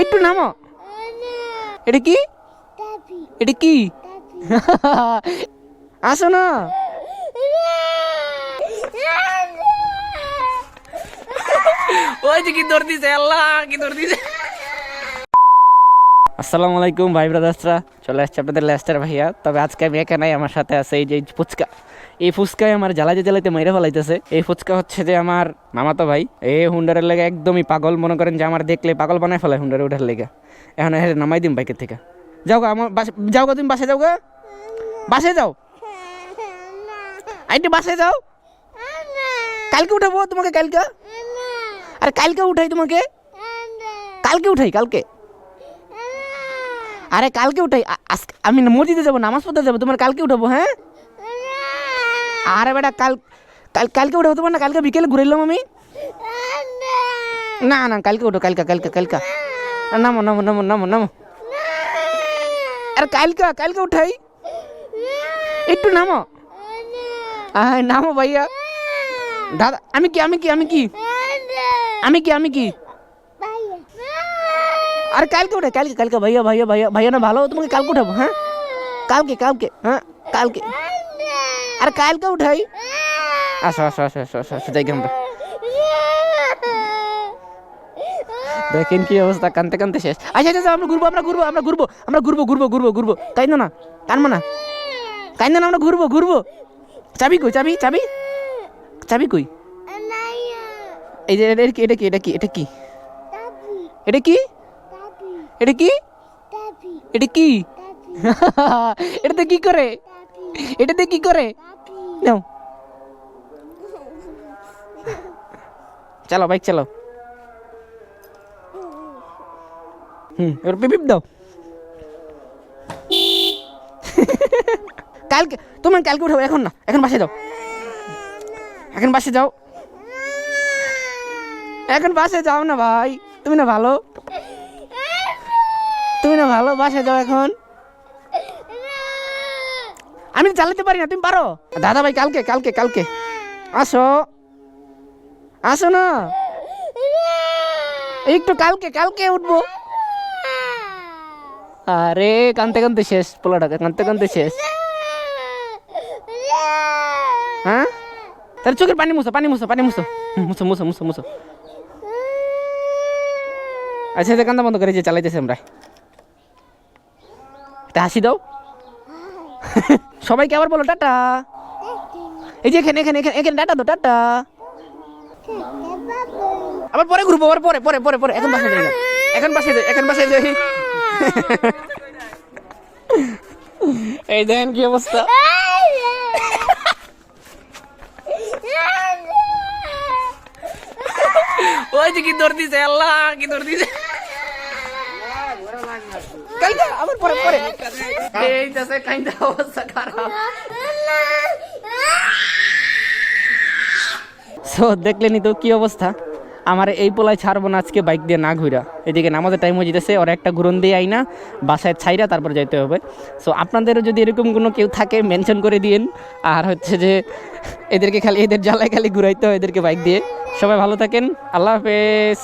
একটু নামো। এটা কি? এটা কি? আসো না। ওই যে কি দৌড় দিছে আল্লাহ কি দৌড় দিছে। আসসালামু আলাইকুম ভাই ব্রাদার্সরা চলে আসছে আপনাদের লেস্টার ভাইয়া। তবে আজকে আমি একা নাই আমার সাথে আছে এই যে ফুচকা এই ফুচকায় আমার জ্বালাইতে জ্বালাইতে মেরে ফেলাইতেছে। এই ফুচকা হচ্ছে যে আমার মামাতো ভাই। এই হুন্ডারের লেগে একদমই পাগল। মনে করেন যে আমার দেখলে পাগল বানায় ফেলায় হুন্ডারে ওঠার লেগে। এখন হেরে নামাই দিম বাইকের থেকে। যাও গা, আমার বাসা যাও গা তুমি বাসে যাও গা। বাসে যাও। আইটি বাসে যাও। কালকে উঠাবো তোমাকে কালকে? আর কালকে উঠাই তোমাকে? কালকে উঠাই, কালকে? আরে কালকে উঠাই। আমি মসজিদে যাব, নামাজ পড়তে যাব, তোমার কালকে উঠাবো হ্যাঁ? আরে বেটা, কাল কাল কালকে উঠাবো তোমার না, কালকে বিকেলে ঘুরে এলাম আমি। না না, কালকে উঠো, কালকে কালকে কালকে। নামো নামো নামো নামো নামো। আরে কালকে কালকে উঠাই। একটু নামো। নামো ভাইয়া। দাদা, আমি কি আমি কি আমি কি? আমি কি আমি কি? আরে কালকে উঠে, কালকে কালকে ভাইয়া ভাইয়া ভাইয়া ভাইয়া না, ভালো, তোমাকে কালকে উঠাবো হ্যাঁ? কালকে কালকে হ্যাঁ? কালকে। আরে কালকে উঠাই। আসো আসো আসো আসো আসো আসো যাই আমরা দেখেন কি অবস্থা কানতে কানতে শেষ। আচ্ছা আচ্ছা আচ্ছা, আমরা ঘুরবো আমরা ঘুরবো আমরা ঘুরবো আমরা ঘুরবো ঘুরবো ঘুরবো ঘুরবো। কাইন্দো না কানবো না। কাইন্দো না আমরা ঘুরবো ঘুরবো। চাবি কই চাবি চাবি? চাবি কই? এই যে এটা কি এটা কি এটা কি এটা কি? এটা কি? এটা কি? এটা কি? এটাতে কি করে? এটাতে কি করে? নাও। চালাও বাইক চালাও। হুম, এবার দাও। কালকে, তোমার কালকে উঠাবো, এখন না, এখন বাসে যাও। এখন বাসে যাও। এখন বাসে যাও না ভাই, তুমি না ভালো। তুমি না ভালো, বাসে যাও এখন। আমি চালাতে পারি না তুমি পারো? দাদা ভাই কালকে কালকে কালকে। আসো। আসো না। একটু কালকে কালকে উঠবো। আরে কানতে কানতে শেষ পোলাটাকে কানতে কানতে শেষ। হ্যাঁ? তাহলে চোখের পানি মুছো পানি মুছো পানি মুছো। হুম, মুছো মুছো মুছো আচ্ছা যে কান্দা বন্ধ করে যে চালাইতেছে আমরা। হাসি দাও। সবাইকে আবার বলো, টাটা। এই যে এখানে এখানে এখানে এখানে, টাটা দাও টাটা। আবার পরে ঘুরবো, আবার পরে পরে পরে পরে। এখন বাসে যাই এখন বাসে যাই, এখন বাসে যাই। এই দেখেন কি অবস্থা। ওই যে কি দৌড় দিছে, আল্লাহ, কি দৌড় দিছে। কালকে আবার পরে পরে। এই দেশে কাইন্দা অবস্থা খারাপ। সো দেখলেনি তো কি অবস্থা? আমার এই পোলায় ছাড়বো না আজকে বাইক দিয়ে না ঘুরা। এদিকে নামাজের টাইম হয়ে যেতেছে ওর একটা ঘুরন দিয়ে আই না বাসায় ছাইরা তারপর যাইতে হবে। সো আপনাদেরও যদি এরকম কোনো কেউ থাকে মেনশন করে দিন আর হচ্ছে যে এদেরকে খালি এদের জ্বালায় খালি ঘুরাইতে হয় এদেরকে বাইক দিয়ে। সবাই ভালো থাকেন আল্লাহ হাফেজ।